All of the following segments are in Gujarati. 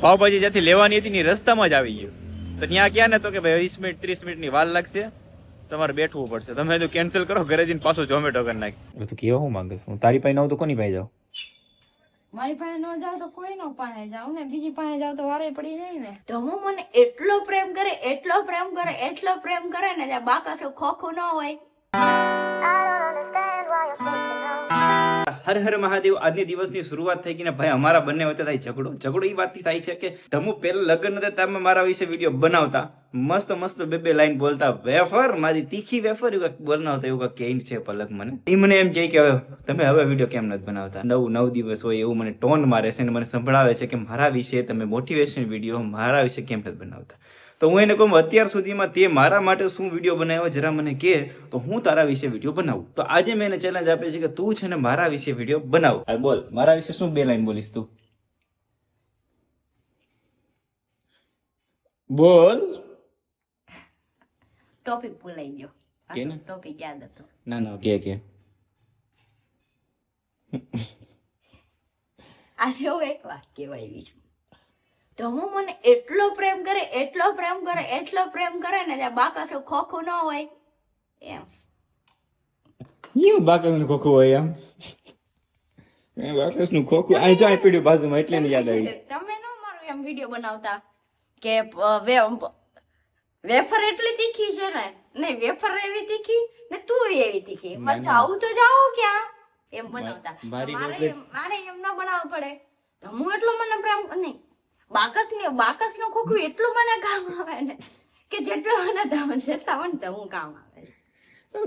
પાવભાજી જ્યાંથી લેવાની હતી ને રસ્તામાં જ આવી ગયું. તો ત્યાં ક્યાં ને તો કે ભાઈ વીસ મિનિટ ત્રીસ મિનિટની વાર લાગશે. તમારે બેઠવું પડશે. તમે તો કેન્સલ કરો ઘરે જઈને પાછું ઝોમેટો કરી નાખી. તું કેવા હું માંગે હું તારી પાસે ન તો કોની પાસે જાઉં? મારી પાસે ન જાવ તો કોઈ નો પાસે જાવ ને? બીજી પાસે જાવ તો વારે પડી જાય ને. ધમુ મને એટલો પ્રેમ કરે એટલો પ્રેમ કરે એટલો પ્રેમ કરે ને બાકા બાકસો ખોખું ન હોય. હર હર મહાદેવ, આજની દિવસની શરૂઆત થઈ ગઈને ભાઈ અમારા બંને વચ્ચે થાય ઝઘડો. ઝઘડો એ વાતથી થાય છે કે તમે પહેલા લગ્ન હતા તમે મારા વિશે વીડિયો બનાવતા. મસ્ત મસ્ત બે બે લાઈન બોલતા, વેફર, મારી તીખી વેફર. એવું બનાવતા, એવું કંઈક કે છે પલક મને. એ મને એમ કહે કે, હવે તમે હવે વીડિયો કેમ નથી બનાવતા? નવ નવ દિવસ હોય એવું મને ટોન મારે છે અને મને સંભળાવે છે કે મારા વિશે તમે મોટિવેશન વીડિયો મારા વિશે કેમ નથી બનાવતા? તો હું એને કહું અત્યાર સુધીમાં તે મારા માટે શું વીડિયો બનાવ્યો? જરા મને કહે તો હું તારા વિશે વીડિયો બનાવું. તો આજે મેં એને ચેલેન્જ આપી છે કે તું છે ને મારા વિશે વીડિયો બનાવ. હાલ બોલ. મારા વિશે શું બે લાઈન બોલીશ તું? બોલ. ટોપિક ભૂલાઈ ગયો. કે ને? ટોપિક યાદ હતો. ના ના કે કે. આજે હું એક વાત કહેવાય છું ધમુ મને એટલો પ્રેમ કરે એટલો પ્રેમ કરે એટલો પ્રેમ કરે ને ત્યાં બાકસો ખોખું ન હોય. એમ. યું બાકસનું ખોખું હોય આમ એ બાકસનું ખોખું આ જાય પડ્યું બાજુમાં એટલે ને યાદ આવી. તમે ન મારું એમ વીડિયો બનાવતા કે વેફર એટલી તીખી છે ને? નહીં વેફર એવી તીખી ને તું એવી તીખી. પણ જાવું તો જાઓ ક્યાં? એમ બનાવતા. મારે એમ- મારે એમ ના બનાવવું પડે. તો હું એટલો મને પ્રેમ નહીં બાકસ ને બાકસનું ખોખું એટલું મને કામ આવે ને કે જેટલું મને ધામ જેટલા મને તો હું કામ આવે.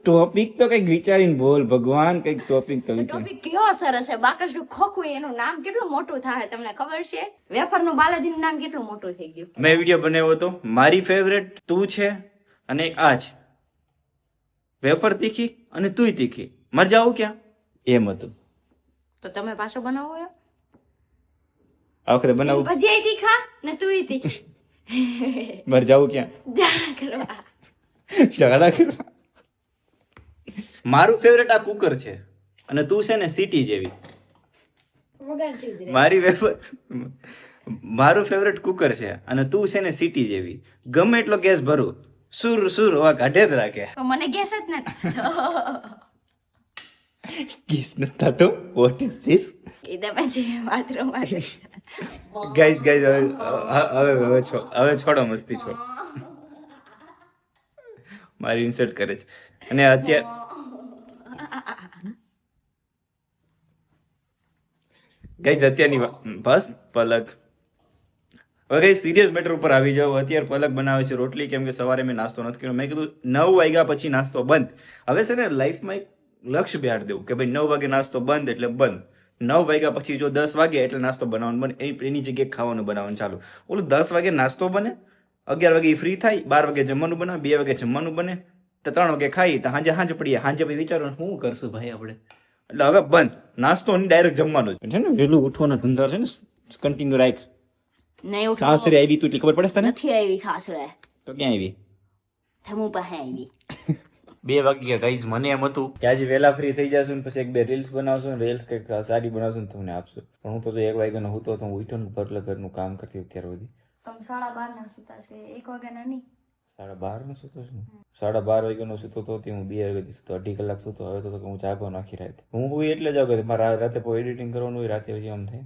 ટોપિક તો કંઈક વિચારીને બોલ ભગવાન કંઈક ટોપિક તો ટોપિક કેવો સરસ છે? બાકસનું ખોખું એનું નામ કેટલું મોટું થાય તમને ખબર છે? વેફરનું બાલાજી નું નામ કેટલું મોટું થઈ ગયું? મેં વીડિયો બનાવ્યો હતો. મારી ફેવરેટ તું છે અને આ છે. વેફર તીખી અને તુંય તીખી. મર જાવું ક્યાં? એમ હતું. તો તમે પાછો બનાવો આખરે બનાવું. ભજીયા તીખા ને તું તીખી મારે જાવું ક્યાં? ઝઘડા કરવા. ઝઘડા કરવા. મારું ફેવરેટ આ કુકર છે. અને તું છે ને સીટી જેવી. મારી વેફર મારું ફેવરેટ કુકર છે. અને તું છે ને સીટી જેવી. ગમે એટલો ગેસ ભરું સુર સુર વા કાઢે જ રાખે. મને ગેસ જ નથી. નથી થતો વોટ ઇઝ ધીસ કીધા પછી બાથરૂમ ગાઈસ ગાઈસ હવે હવે છો હવે છોડો મસ્તી છો મારી ઇન્સલ્ટ કરે છે અને અત્યારે ગાઈસ અત્યારની બસ પલક હવે સિરિયસ મેટર ઉપર આવી જાવ અત્યારે પલક બનાવે છે રોટલી કેમ કે સવારે મેં નાસ્તો નથી કર્યો મેં કીધું નવ વાગ્યા પછી નાસ્તો બંધ હવે છે ને લાઈફમાં એક લક્ષ્ય બેહાડ દેવું કે ભાઈ નવ વાગે નાસ્તો બંધ એટલે બંધ. નવ વાગ્યા પછી જો દસ વાગે એટલે નાસ્તો બનાવવાનું બને એની એની જગ્યાએ ખાવાનું બનાવવાનું ચાલુ. ઓલું દસ વાગે નાસ્તો બને અગિયાર વાગે ફ્રી થાય બાર વાગે જમવાનું બનાવે બે વાગે જમવાનું બને તો ત્રણ વાગે ખાઈ તો હાંજે હાંજ પડીએ. હાંજે પછી વિચારો શું કરશું ભાઈ આપણે? એટલે હવે બંધ. નાસ્તો નહીં ડાયરેક્ટ જમવાનું છે ને વહેલું ઉઠવાનો ધંધા છે ને કન્ટિન્યુ રાખ. નહીં સાસરે આવી તું એટલી ખબર પડે તને? નથી આવી સાસરે. તો ક્યાં આવી? થમું પાસે આવી. બે વાગ્યા ગાઈઝ મને એમ હતું કે આજે વહેલા ફ્રી થઈ જશું ને પછી એક બે રીલ્સ બનાવશું રીલ્સ કંઈક સારી બનાવશું ને તમને આપશું. પણ હું તો એક વાગ્યાનો હતો તો હું ઉઠ્યો ને ભરલે ઘરનું કામ કરતી અત્યાર સુધી. તમે સાડા બાર ના સુતા છે. એક વાગ્યાના નહીં સાડા બાર નો સુતો છું સાડા બાર વાગ્યાનો સુતો તો હું બે વાગ્યાથી સુતો અઢી કલાક સુતો. હવે તો હું જાગો નાખી રાતે. હું હું એટલે જાગો. મારે રાતે પછી એડિટિંગ કરવાનું હોય રાતે પછી આમ થાય.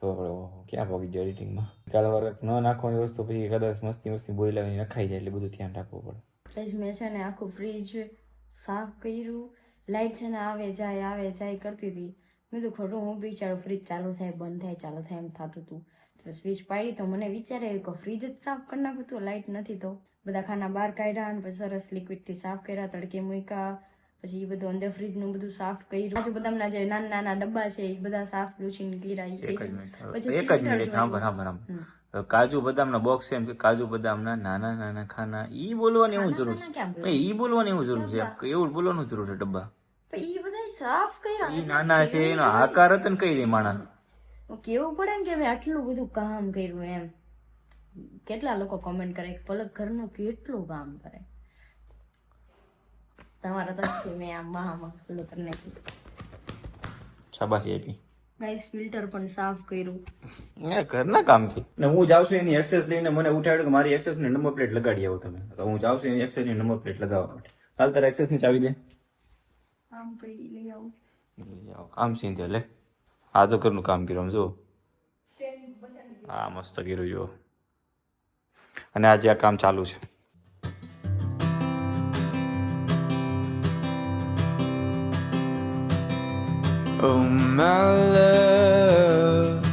તો આપણે ક્યાં પહોંચી ગયો એડિટિંગમાં કાલે વર્ક ન નાખવાની વસ્તુ પછી કદાચ મસ્તી મસ્તી બોલાવીને નખાઈ જાય એટલે બધું ધ્યાન રાખવું પડે. ફ્રીજ મેં છે ને આખું ફ્રીજ સાફ કર્યું. લાઇટ છે ને આવે જાય આવે જાય કરતી હતી. મેં તો ખોટું, હું બિચારો ફ્રીજ ચાલુ થાય, બંધ થાય, ચાલુ થાય, એમ થતું હતું. તો સ્વિચ પાડી તો મને વિચારે આવ્યું કે ફ્રીજ જ સાફ કરી નાખું તો લાઇટ નથી તો. બધા ખાના બહાર કાઢ્યા અને પછી સરસ લિક્વિડથી સાફ કર્યા, તડકે મૂક્યા પછી એ બધું અંદર ફ્રીજનું બધું સાફ કર્યું. કાજુ બદામના જે નાના નાના ડબ્બા છે એ બધા સાફ લૂછીને કર્યા પછી એક જ મિનિટ સાંભળ. સાંભળ કાજુ બદામના બોક્સ એમ કે કાજુ બદામના નાના નાના ખાના ઈ બોલવાની હું જરૂર છે. ઈ બોલવાની હું જરૂર છે. એવું બોલવાનું જરૂર છે ડબ્બા. ઈ બધા સાફ કર્યા ઈ નાના છે એનો આકાર હતો ને કઈ દે માણા કેવું પડે ને કે મેં આટલું બધું કામ કર્યું એમ? કેટલા લોકો કોમેન્ટ કરે કે પલક ઘરનું કેટલું કામ કરે? તમારા તરફથી મેં આમ મહામાં પેલું કરી નાખ્યું. શાબાશી આપી. ગાઈસ ફિલ્ટર પણ સાફ કર્યું. એ ઘરના કામથી. ને હું જાઉં છું એની એક્સેસ લઈને મને ઉઠાડ્યું કે મારી એક્સેસની નંબર પ્લેટ લગાડી આવો તમે. તો હું જાઉં છું એની એક્સેસની નંબર પ્લેટ લગાવવા માટે. હાલ તારે એક્સેસની ચાવી દે. આમ કરી લઈ આવો. કામ સીધે લે. આ તો ઘરનું કામ કર્યું જો હા મસ્ત કર્યું જો અને આજે આ કામ ચાલુ છે. Oh, my love.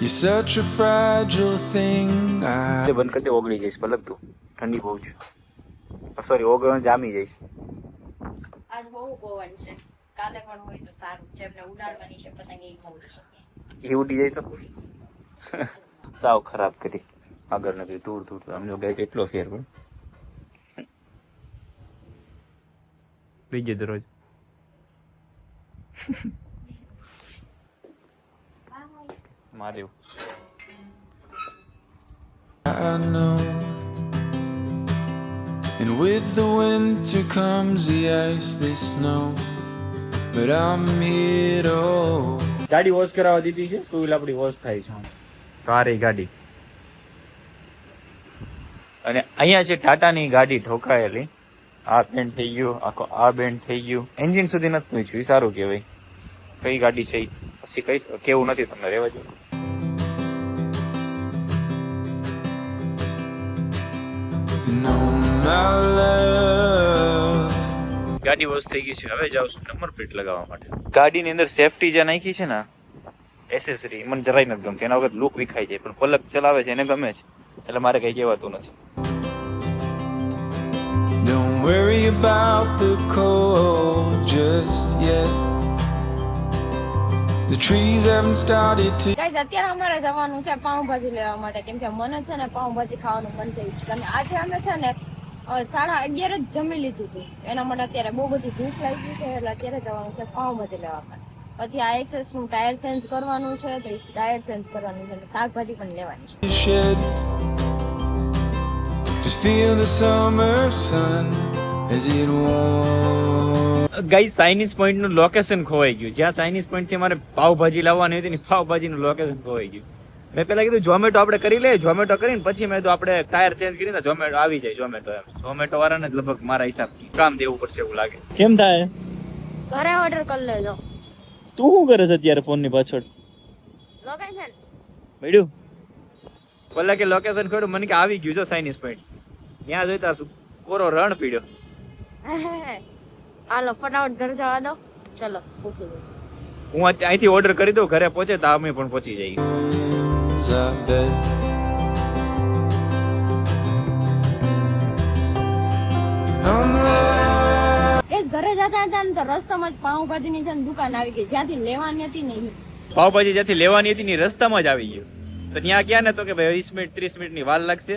You're such a fragile thing. I તે બંધ કરી દે ઓગળી જઈશ પલક તું. ઠંડી બહુ છે. સોરી ઓગળ જામી જઈશ. આજ બહુ પવન છે. કાલે પણ હોય તો સારું. છે એમને ઉડાડવાની છે પતંગ એ ઉડી શકે. એ ઉડી જાય તો? સાવ ખરાબ કરી. આગળ નગરી દૂર દૂર. અમને એટલો ફેર પણ. બીજે દરરોજ માર્યું I know. And with the winter comes the ice, the snow. But I'm here ગાડી વોશ કરાવવા દીધી છે ટુ વ્હીલ આપણી વોશ થાય છે. તારી ગાડી. અને અહીંયા છે ટાટાની ગાડી ઠોકાયેલી આ બેન્ડ થઈ ગયું આખો આ બેન્ડ થઈ ગયું. એન્જિન સુધી નથી પૂછ્યું ઈ સારું કહેવાય. કઈ ગાડી છે? પછી કઈ કેવું નથી તમને રહેવા love. ગાડી વોશ થઈ ગઈ છે. હવે જાઉં છું નંબર પ્લેટ લગાવવા માટે. ગાડીની અંદર સેફટી જે નાખી છે ને એસેસરી મને જરાય નથી ગમતી. એના વગર લુક વિખાઈ જાય પણ પલક ચલાવે છે એને ગમે છે. એટલે મારે કઈ કહેવાતું નથી. Don't worry about the cold just yet. The trees haven't started to. Guys અત્યારે અમારે જવાનું છે પાઉંભાજી લેવા માટે કેમ કે મને છે ને પાઉંભાજી ખાવાનું મન થયું છે અને આજે અમે છે ને અ, સાડા અગિયાર જ જમી લીધું હતું એના માટે અત્યારે બહુ બધી ભૂખ લાગી છે એટલે અત્યારે જવાનું છે પાઉંભાજી લેવા માટે પછી આ એક્સેસનું ટાયર ચેન્જ કરવાનું છે તો ટાયર ચેન્જ કરવાનું છે અને શાકભાજી પણ લેવાની છે shed. Just feel the summer sun as it warms. Guys Chinese પોઈન્ટનું location ખોવાઈ ગયું. જ્યાં ચાઇનીઝ પોઈન્ટથી મારે પાવભાજી લાવવાની હતી ને પાવભાજી નું લોકેશન ખોવાઈ ગયું. મેં પેલા કીધું ઝોમેટો આપણે કરી લઈએ. ઝોમેટો કરીને પછી મેં તો આપણે ટાયર ચેન્જ કરીને ઝોમેટો આવી જાય ઝોમેટો એમ. ઝોમેટો વાળાને જ લગભગ મારા હિસાબથી કામ દેવું પડશે એવું લાગે. કેમ થાય? ઘરે ઓર્ડર કરી લેજો. તું શું કરે છે અત્યારે ફોનની પાછળ? લોકેશન મળ્યું પેલા કે લોકેશન ખોડું મને કે આવી ગયું છે ચાઇનીઝ પોઈન્ટ ત્યાં જોઈતા કોરો રણ પીડ્યો. હાલો ફટાફટ ઘર જવા દો. ચલો દો હું અત્યારે અહીંથી ઓર્ડર કરી દઉં ઘરે પહોંચે તો અમે પણ પહોંચી જઈએ. ઘરે જતા હતા ને તો રસ્તામાં જ પાઉંભાજીની છે ને દુકાન આવી ગઈ જ્યાંથી લેવાની હતી નહીં પાઉભાજી પાવભાજી જ્યાંથી લેવાની હતી ને રસ્તામાં જ આવી ગયું. તો ત્યાં ક્યાં ને તો કે ભાઈ વીસ મિનિટ ત્રીસ મિનિટની વાર લાગશે.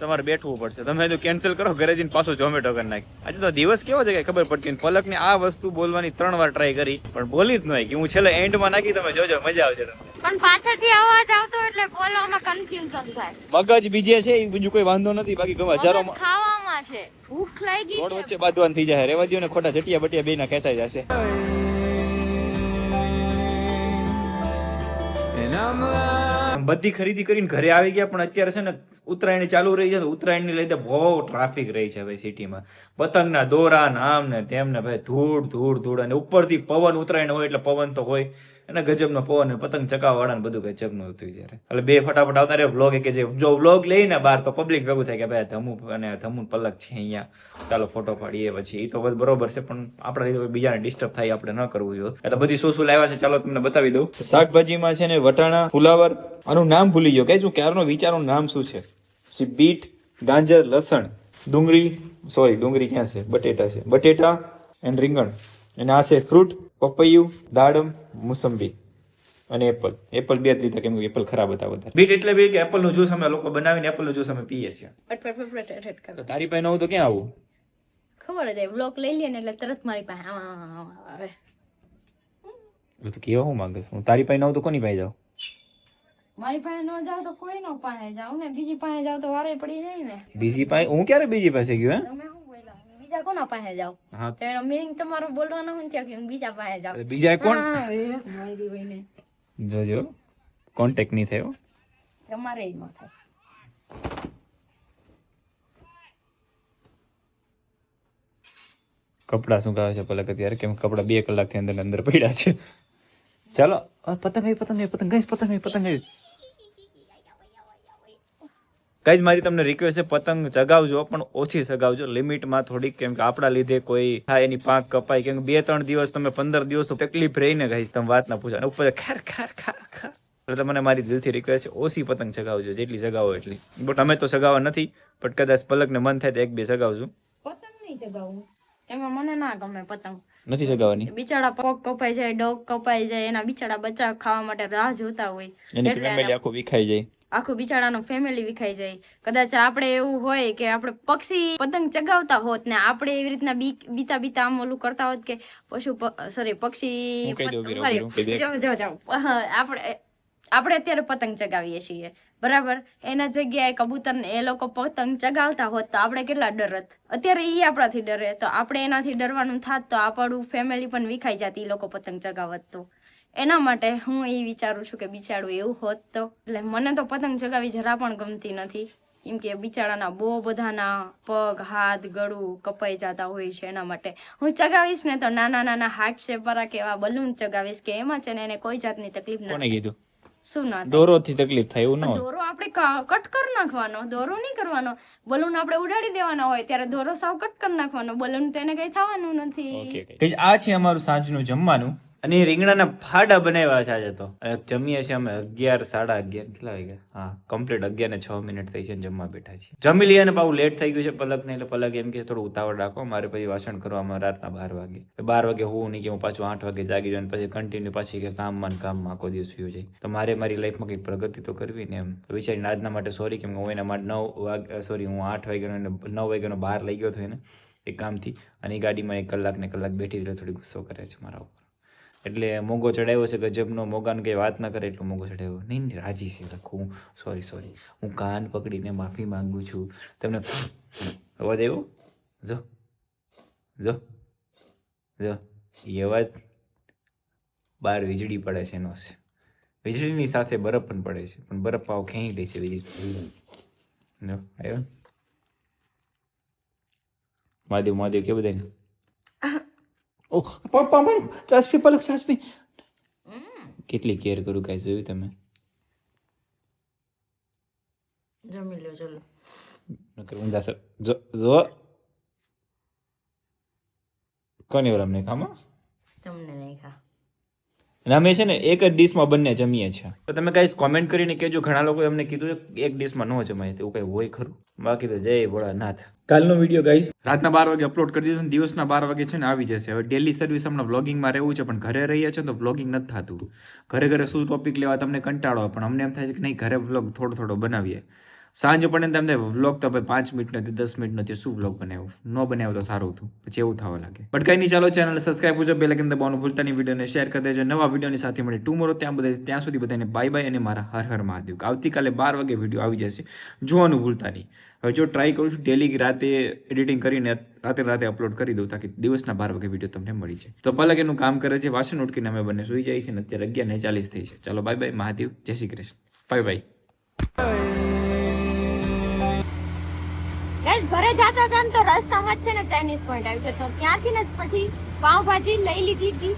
તમારે બેઠવું પડશે. તમે તો કેન્સલ કરો ઘરે જઈને પાછો ઝોમેટો કરી નાખી. આજે તો દિવસ કેવો છે કે ખબર પડતી ને આ વસ્તુ બોલવાની ત્રણ વાર ટ્રાય કરી પણ બોલી જ નહીં કે હું છેલ્લે એન્ડમાં નાખી તમે જોજો મજા આવશે તમને. પણ પાછળથી અવાજ આવતો એટલે બોલવામાં કન્ફ્યુઝન થાય. મગજ બીજે છે એ બીજું કોઈ વાંધો નથી. બાકી ગમે હજારો ખાવામાં છે. ભૂખ લાગી રોડ છે વચ્ચે બાદવાન થઈ જાય. રેવા ને ખોટા જટિયા બટિયા બેના ખેસાઈ ખેંચાઈ જશે. And I'm. બધી ખરીદી કરીને ઘરે આવી ગયા, પણ અત્યારે છે ને ઉત્તરાયણ ચાલુ રહી છે, તો ઉત્તરાયણની લીધે બહુ ટ્રાફિક રહી છે ભાઈ સિટીમાં પતંગના દોરા નામ ને તેમને ભાઈ ધૂળ ધૂળ ધૂળ. અને ઉપરથી પવન ઉત્તરાયણ હોય એટલે પવન તો હોય. અને ગજબનો પવન પતંગ ચકાવવાળા ને બધું ગજબનું હતું ત્યારે એટલે બે ફટાફટ આવતા રહે વ્લોગ કે જે જો વ્લોગ લઈને બહાર તો પબ્લિક ભેગું થાય કે ભાઈ ધમુ અને ધમુ પલક છે અહીંયા. ચાલો ફોટો પાડીએ પછી. એ તો બરોબર છે, પણ આપણા લીધે બીજાને ડિસ્ટર્બ થાય આપણે ન કરવું જોઈએ એટલે બધી શું શું લાવ્યા છે, ચાલો તમને બતાવી દઉં. શાકભાજીમાં છે ને વટાણા ફુલાવર આનું નામ ભૂલી ગયો. કઈ શું ક્યારનો વિચારનું નામ શું છે? બીટ, ગાજર, લસણ, ડુંગળી સોરી ડુંગળી ક્યાં છે? બટેટા છે. બટેટા એન્ડ રીંગણ. અને આ છે ફ્રૂટ પપૈયું દાડમ મુસંબી અને એપલ. એપલ બે જ લીધા કેમ કે એપલ ખરાબ હતા વધારે. બીટ એટલે બી કે એપલનું જ્યુસ અમે લોકો બનાવીને એપલનું જ્યુસ અમે પીએ છીએ. ફટફટ ફટફટ ફટફટ કરો. તારી પાસે નવું હોય તો ક્યાં આવું? ખબર જ બ્લોક લઈ લે ને એટલે તરત મારી પાસે આવે. એટલે તું કેવા હું માંગે હું તારી પાસે નવું તો કોની પાસે જાઉં? મારી પાસે ન જાવ તો કોઈ નો પાસે જાવ ને? બીજી પાસે જાવ તો વારે પડી જાય ને. બીજી પાસે? હું ક્યારે બીજી પાસે ગયો હે? બીજા કોના પાસે જાવ તો એનો મિનિંગ તમારો બોલવાનો હોય ત્યાં કે હું બીજા પાસે જાવ બીજા કોણ? જોજો કોન્ટેક્ટ નહીં થયો. તમારે ન થાય. કપડાં સુકાવે છે પલક અત્યારે? કેમ કપડા બે કલાકથી અંદર અંદર પડ્યા છે? ચાલો પતંગ પતંગ પતંગ પતંગ પતંગ આવી ગાઈઝ મારી તમને રિક્વેસ્ટ છે પતંગ ચગાવજો પણ ઓછી ચગાવજો લિમિટમાં થોડીક કેમ કે આપણા લીધે કોઈ થાય એની પાંખ કપાય. કેમ કે બે ત્રણ દિવસ તમે પંદર દિવસ તો તકલીફ રહીને ગાઈઝ તમે વાત ના પૂછો. ઉપર ખાર ખાર ખાર ખાર. એટલે તમને મારી દિલથી રિક્વેસ્ટ છે ઓછી પતંગ ચગાવજો જેટલી ચગાવો એટલી. બટ અમે તો ચગાવવા નથી પણ કદાચ પલકને મન થાય તો એક બે ચગાવજો પતંગ નહીં ચગાવવું એમાં મને ના ગમે પતંગ. નથી ચગાવવાની બિચારા પગ કપાઈ જાય ડોગ કપાઈ જાય એના બિચારા બચ્ચા ખાવા માટે રાહ જોતા હોય. એટલે આખું વિખાઈ જાય. આખું બિચારાનું ફેમિલી વિખાઈ જાય. કદાચ આપણે એવું હોય કે આપણે પક્ષી પતંગ ચગાવતા હોત ને આપણે એવી રીતના બીતા બીતા આમ ઓલું કરતા હોત કે પશુ સોરી પક્ષી આપણે આપણે અત્યારે પતંગ ચગાવીએ છીએ. બરાબર? એના જગ્યાએ કબૂતર એ લોકો પતંગ ચગાવતા હોત તો આપણે કેટલા ડરત અત્યારે ઈ આપણાથી ડરે. તો આપણે એનાથી ડરવાનું થાત તો આપણું ફેમિલી પણ વિખાઈ જતી એ લોકો પતંગ ચગાવત તો. એના માટે હું એ વિચારું છું કે બિચારું એવું હોત તો. એટલે મને તો પતંગ ચગાવી જરા પણ ગમતી નથી. કેમ કે બિચારાના બહુ બધાના પગ હાથ ગળું કપાઈ જતા હોય છે એના માટે. હું ચગાવીશ ને તો નાના નાના હાર્ટ શેપ કે એવા બલૂન ચગાવીશ કે એમાં છે ને એને કોઈ જાતની તકલીફ ના કીધું? શું ના? દોરોથી તકલીફ થાય એવું ન દોરો આપણે કટ કરી નાખવાનો દોરો નહીં કરવાનો. બલૂન આપણે ઉડાડી દેવાનો હોય ત્યારે દોરો સાવ કટ કરી નાખવાનો. બલૂન તો એને કઈ થવાનું નથી. આ છે અમારું સાંજનું જમવાનું. અને રીંગણાના ફાડા બનાવ્યા છે આજે તો. જમીએ છીએ અમે અગિયાર, સાડા અગિયાર, કેટલા વાગ્યા? હા કમ્પ્લીટ અગિયાર ને છ મિનિટ થઈ છે ને જમવા બેઠા છીએ. જમી લઈએ અને પાછું લેટ થઈ ગયું છે પલક ને એટલે પલક એમ કે થોડું ઉતાવળ રાખો. મારે પછી વાસણ કરવામાં રાતના બાર વાગે. બાર વાગે હું નહીં કે હું પાછું આઠ વાગે જાગી જાઉં પછી કન્ટિન્યુ પાછી કે કામમાં ને કામમાં આખો દિવસ વયો જાય. તો મારે મારી લાઈફમાં કંઈક પ્રગતિ તો કરવી ને એમ. વિચારીને આજના માટે સોરી કેમ કે હું એના માટે નવ વાગ સોરી હું આઠ વાગ્યાનો નવ વાગ્યાનો બહાર લઈ ગયો હતો એને એક કામથી. અને એ ગાડીમાં એક કલાક ને કલાક બેઠી એટલે થોડી ગુસ્સો કરે છે મારા ઉપર. એટલે મોગો ચડાવ્યો છે ગજબનો, મોગાને કંઈ વાત ના કરે એટલો મોગો ચડાવ્યો નહીં નહીં, રાજી છે, લખું સોરી સોરી હું કાન પકડીને માફી માંગુ છું. તમને અવાજ આવ્યો? જો જો જો. એ અવાજ બહાર વીજળી પડે છે એનો. છે વીજળીની સાથે બરફ પણ પડે છે, પણ બરફ પાવ ખેંચી લે છે વીજળી. જો, આવ્યો? મહાદેવ મહાદેવ કે બધાને? પણ પણ ચાસપી પલક ચાસપી. કેટલી કેર કરું કાંઈ જોયું તમે? જમી લો ચલો. નકર ઊંધા સર. જો જો. કોની ઓર અમને ખામાં તમને નહીં ખા. અને અમે છે ને એક જ ડીશમાં બંને જમીએ છીએ. તો તમે કાંઈ કોમેન્ટ કરીને કહેજો. ઘણા લોકોએ અમને કીધું એક ડીશમાં ન જમાય. તેવું કંઈ હોય ખરું? બાકી તો જય ભોળાનાથ. કાલનો વીડિયો ગાઈસ રાતના બાર વાગે અપલોડ કરી દીધો દિવસના બાર વાગે છે ને આવી જશે. હવે ડેલી સર્વિસ હમણાં બ્લોગિંગમાં રહેવું છે પણ ઘરે રહીએ છીએ તો બ્લોગિંગ નથી થતું. ઘરે ઘરે શું ટોપિક લેવા તમને કંટાળો પણ અમને એમ થાય છે કે નહીં ઘરે બ્લોગ થોડો થોડો બનાવીએ. સાંજ પડે ને તમને વ્લોગ તો ભાઈ પાંચ મિનિટનો નથી દસ મિનિટનો છે શું વ્લોગ બનાવ્યો? ન બનાવ્યો તો સારું હતું, પછી એવું થવા લાગે. બટ કંઈ નહીં ચાલો ચેનલ સબસ્ક્રાઈબ કરજો બે લગન દબાવવાનું ભૂલતા નહીં વિડીયોને શેર કરી દેજો, નવા વિડીયોની સાથે મળી ટુમોરો ત્યાં બધા ત્યાં સુધી બધાને બાય બાય અને મારા હર હર મહાદેવ. આવતીકાલે બાર વાગે વીડિયો આવી જશે, જોવાનું ભૂલતા નહીં. હવે જો ટ્રાય કરું છું ડેલી રાતે એડિટિંગ કરીને રાતે રાતે અપલોડ કરી દઉં, તાકી દિવસના બાર વાગે વીડિયો તમને મળી જાય. તો પલક કામ કરે છે, વાસણ ઉટકીને અમે બંને સુઈ જાય છે ને અત્યારે અગિયાર ને ચાલીસ થઈ છે. ચાલો બાય બાય મહાદેવ, જય Shri Krishna. Bye bye guys ઘરે જતા હતા ને તો રસ્તામાં જ છે ને ચાઇનીઝ પોઈન્ટ આવ્યું. તો ત્યાંથી ને પછી પાવભાજી લઈ લીધી હતી.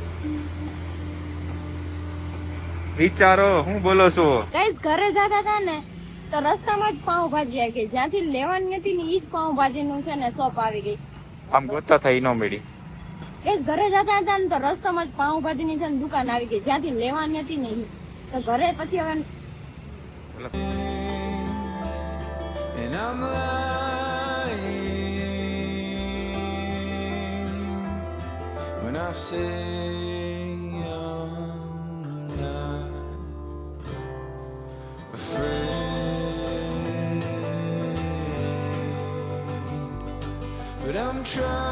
વિચારો હું બોલો છો? ગાઈસ ઘરે જતા હતા ને તો રસ્તામાં જ પાવભાજી આવી ગઈ. જ્યાંથી લેવાની હતી ને ઈ જ પાવભાજી નું છે ને શોપ આવી ગઈ. આમ ગોતા થઈ ન મળી. ગાઈસ ઘરે જતા હતા ને તો રસ્તામાં જ પાવભાજી ની છે ને દુકાન આવી ગઈ. જ્યાંથી લેવાની હતી ને ઈ. તો ઘરે પછી હવે And I'm I say I'm not afraid, but I'm trying